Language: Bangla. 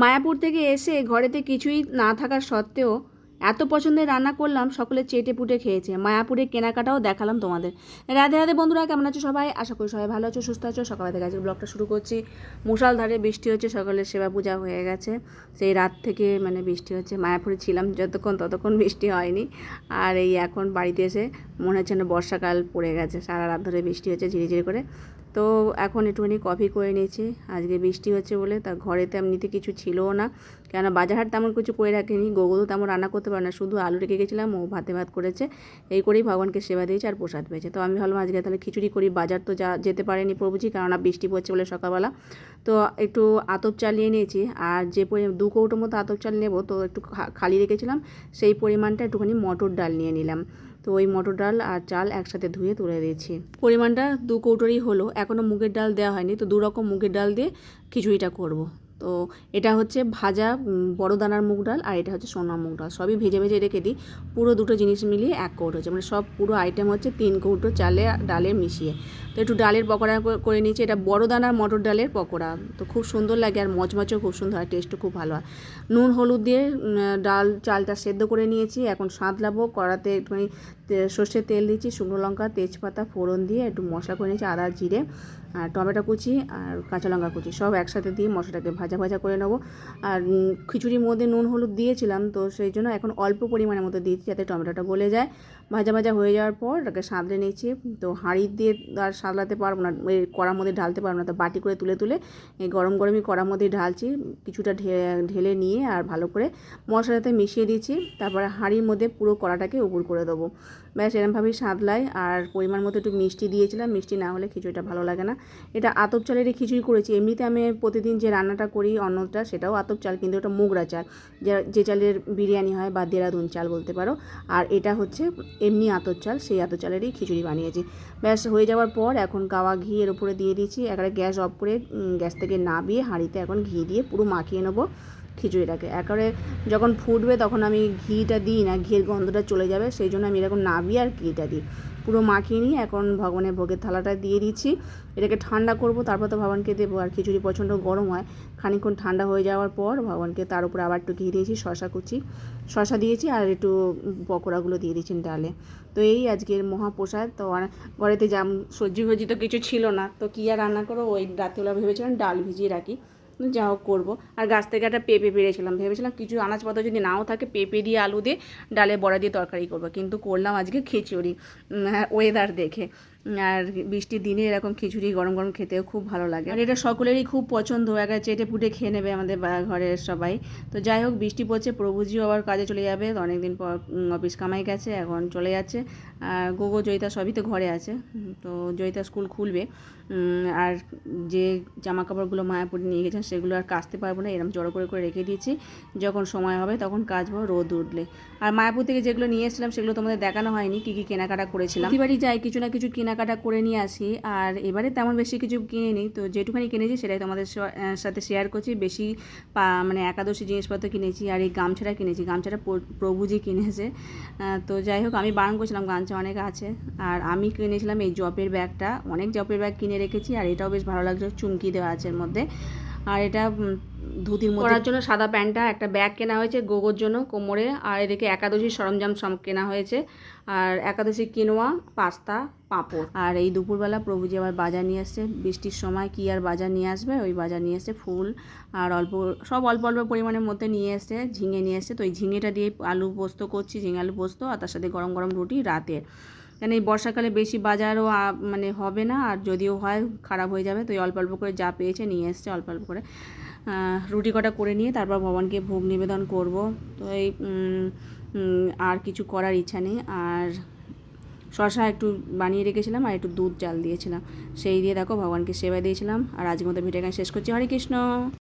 মায়াপুর থেকে এসে ঘরেতে কিছুই না থাকার সত্ত্বেও এত পছন্দের রান্না করলাম, সকলে চেটে পুটে খেয়েছে। মায়াপুরে কেনাকাটাও দেখালাম তোমাদের। রাধে রাধে বন্ধুরা, কেমন আছো সবাই? আশা করি সবাই ভালো আছো, সুস্থ আছো। সকালে থেকে আজকে ব্লগটা শুরু করছি। মুষালধারে বৃষ্টি হচ্ছে সকালে সেবা পূজা হয়ে গেছে। সেই রাত থেকে মানে বৃষ্টি হচ্ছে। মায়াপুরে ছিলাম যতক্ষণ ততক্ষণ বৃষ্টি হয়নি। আর এই এখন বাড়িতে এসে মনে হচ্ছে না বর্ষাকাল পড়ে গেছে। সারা রাত ধরে বৃষ্টি হচ্ছে, ঝিরিঝিরি করে। তো এখন একটুখানি কফি করে নিয়েছি। আজকে বৃষ্টি হচ্ছে বলে তা ঘরে তেমনিতে কিছু ছিলও না। কেন বাজার হাট তেমন কিছু করে রাখিনি। গোগো তো তেমন রান্না করতে পারে না। শুধু আলু রেখে গেছিলাম, ও ভাতে ভাত করেছে। এই করেই ভগবানকে সেবা দিয়েছে আর প্রসাদ পেয়েছে। তো আমি ভাবলাম আজকে তাহলে খিচুড়ি করি। বাজার তো যা যেতে পারেনি প্রভুজি, কেননা বৃষ্টি পড়ছে বলে সকালবেলা। তো একটু আতপ চালিয়ে নিয়েছি। আর যে পরিমাণ দু কৌটোর মতো আতপ চাল নেব, তো একটু খালি রেখেছিলাম। সেই পরিমাণটা একটুখানি মটর ডাল নিয়ে নিলাম। তো ওই মটর ডাল আর চাল একসাথে ধুয়ে তুলে দিয়েছি। পরিমাণটা দু কৌটোরই হলো এখনও মুগের ডাল দেওয়া হয়নি, তো দু রকম মুগের ডাল দিয়ে খিচুড়িটা করব। তো এটা হচ্ছে ভাজা বড় দানার মুগ ডাল আর এটা হচ্ছে সোনা মুগ ডাল। সবই ভেজে ভেজে রেখে দিই, পুরো দুটো জিনিস মিলিয়ে এক কৌটো হচ্ছে। মানে সব পুরো আইটেম হচ্ছে তিন কৌটো চালে, ডালে মিশিয়ে। তো একটু ডালের পকোড়া করে- নিয়েছি। এটা বড় দানার মটর ডালের পকোড়া। তো খুব সুন্দর লাগে আর মচমচও খুব সুন্দর হয় টেস্টও খুব ভালো হয়। নুন, হলুদ দিয়ে ডাল, চালটা সেদ্ধ করে নিয়েছি। এখন সাঁতলাবো, কড়াতে একটুখানি সর্ষের তেল দিয়েছি শুকনো লঙ্কা, তেজপাতা, ফোড়ন দিয়ে একটু মশলা করে নিয়েছি, আদা, জিরে, আর টমেটো কুচি আর কাঁচা লঙ্কা কুচি। সব একসাথে দিয়ে মশলাটাকে ভাজা ভাজা করে নেব। আর খিচুড়ির মধ্যে নুন, হলুদ দিয়েছিলাম, তো সেই জন্য এখন অল্প পরিমাণের মতো দিয়েছি যাতে টমেটোটা গলে যায়। ভাজা ভাজা হয়ে যাওয়ার পর ওটাকে সাঁতলে নিয়েছি। তো হাঁড়ি দিয়ে আর সাঁতলাতে পারব না কড়ার মধ্যে ঢালতে পারব না। তো বাটি করে তুলে তুলে এই গরম গরমই কড়ার মধ্যে ঢালছি, কিছুটা ঢেলে নিয়ে আর ভালো করে মশলাতে মিশিয়ে দিয়েছি। তারপরে হাঁড়ির মধ্যে পুরো কড়াটাকে উপর করে দেবো। ব্যাস, এরমভাবেই সাঁতলাই আর পরিমাণ মতো একটু মিষ্টি দিয়েছিলাম। মিষ্টি না হলে খিচুড়িটা ভালো লাগে না। এটা আতপ চালেরই খিচুড়ি করেছি। এমনিতে আমি প্রতিদিন যে রান্নাটা করি অন্নটা, সেটাও আতপ চাল, কিন্তু ওটা মুগরা চাল। যে- যে চালের বিরিয়ানি হয় বা দেরাদুন চাল বলতে পারো। আর এটা হচ্ছে এমনি আতপ চাল, সেই আতপ চালেরই খিচুড়ি বানিয়েছি। ব্যাস, হয়ে যাওয়ার পর এখন গাওয়া ঘি এর উপরে দিয়ে দিয়েছি। একবারে গ্যাস অফ করে গ্যাস থেকে নামিয়ে হাঁড়িতে এখন ঘি দিয়ে পুরো মাখিয়ে নেব খিচুড়িটাকে। একবারে যখন ফুটবে তখন আমি ঘিটা দিই না, ঘিয়ের গন্ধটা চলে যাবে, সেই জন্য আমি এরকম নাবি আর ঘিটা দিই। পুরো মাখিয়ে নিয়ে এখন ভগবানের ভোগের থালাটা দিয়ে দিচ্ছি। এটাকে ঠান্ডা করব, তারপর তো ভগবানকে দেবো। আর খিচুড়ি প্রচণ্ড গরম হয়। খানিকক্ষণ ঠান্ডা হয়ে যাওয়ার পর ভগবানকে তার উপরে আবার একটু ঘি দিয়েছি শশা কুচি। শশা দিয়েছি আর একটু পকোড়াগুলো দিয়ে দিয়েছি ডালে। তো এই আজকের মহাপ্রসাদ। তো আর ঘরেতে জাম সবজি ফবজি তো কিছু ছিল না। তো কী আর রান্না করো ওই রাত্রিবেলা ভেবেছিলাম ডাল ভিজিয়ে রাখি। যা হোক করব। আর গাছ থেকে একটা পেঁপে পেরেছিলাম। ভেবেছিলাম কিছু আনাজপত্র যদি নাও থাকে, পেঁপে দিয়ে, আলু দিয়ে, ডালে বড়া দিয়ে তরকারি করব। কিন্তু করলাম আজকে খিচুড়ি। ওয়েদার দেখে। আর বৃষ্টির দিনে এরকম খিচুড়ি গরম গরম খেতেও খুব ভালো লাগে। আর এটা সকলেরই খুব পছন্দ একা চেটে পুটে খেয়ে নেবে আমাদের ঘরের সবাই। তো যাই হোক বৃষ্টি পড়ছে প্রভুজিও আবার কাজে চলে যাবে। অনেকদিন পর অফিস কামাই গেছে এখন চলে যাচ্ছে। আর গোগো জয়িতা সবই তো ঘরে আছে। তো জয়িতা স্কুল খুলবে। আর যে জামা কাপড়গুলো মায়াপুরে নিয়ে গেছেন সেগুলো আর কাচতে পারব না এরকম জড়ো করে করে রেখে দিয়েছি। যখন সময় হবে তখন কাচবো রোদ উঠলে। আর মায়াপুর থেকে যেগুলো নিয়ে এসেছিলাম সেগুলো তোমাদের দেখানো হয়নি কী কী কেনাকাটা করেছিলাম। প্রতিবারই যাই কিছু না কিছু কেনাকাটা করে নিয়ে আসি। আর এবারে তেমন বেশি কিছু কিনে নিই। তো যেটুখানি কিনেছি সেটাই তোমাদের সাথে শেয়ার করছি। বেশি মানে একাদশী জিনিসপত্র কিনেছি আর এই গামছাটা কিনেছি। গামছাটা প্র- প্রভুজি কিনেছে। তো যাই হোক, আমি বারণ করছিলাম গামছা অনেক আছে। আর আমি কিনেছিলাম এই জপের ব্যাগটা। অনেক জপের ব্যাগ কিনে রেখেছি আর এটাও বেশ ভালো লাগছে চুমকি দেওয়া আছে এর মধ্যে। আর এটা ধুতির মধ্যে পরার জন্য সাদা প্যান্টটা, একটা ব্যাগ কেনা হয়েছে গোগোর জন্য কোমরে, আর এদিকে একাদশীর সরঞ্জাম সব কেনা হয়েছে। আর একাদশী কিনোয়া, পাস্তা, পাঁপড়। আর এই দুপুরবেলা প্রভুজি আবার বাজার নিয়ে আসছে। বৃষ্টির সময় কি আর বাজার নিয়ে আসবে? ওই বাজার নিয়ে এসছে ফুল আর অল্প, সব অল্প অল্প পরিমাণের মধ্যে নিয়ে এসছে ঝিঙে নিয়ে এসছে তো এই ঝিঙেটা দিয়ে আলু পোস্ত করছি, ঝিঙে আলু পোস্ত আর তার সাথে গরম গরম রুটি রাতের। কেন এই বর্ষাকালে বেশি বাজারও মানে হবে না, আর যদিও হয়, খারাপ হয়ে যাবে, তো অল্প অল্প করে যা পেয়েছে নিয়ে এসছে, অল্প অল্প করে। রুটি কটা করে নিয়ে তারপর ভগবানকে ভোগ নিবেদন করব। তো এই আর কিছু করার ইচ্ছা নেই, আর শশা একটু বানিয়ে রেখেছিলাম, আর একটু দুধ চাল দিয়েছিলাম। সেই দিয়ে দেখো ভগবানকে সেবা দিয়েছিলাম, আর আজকের মতো ভিডিও শেষ করছি। হরে কৃষ্ণ!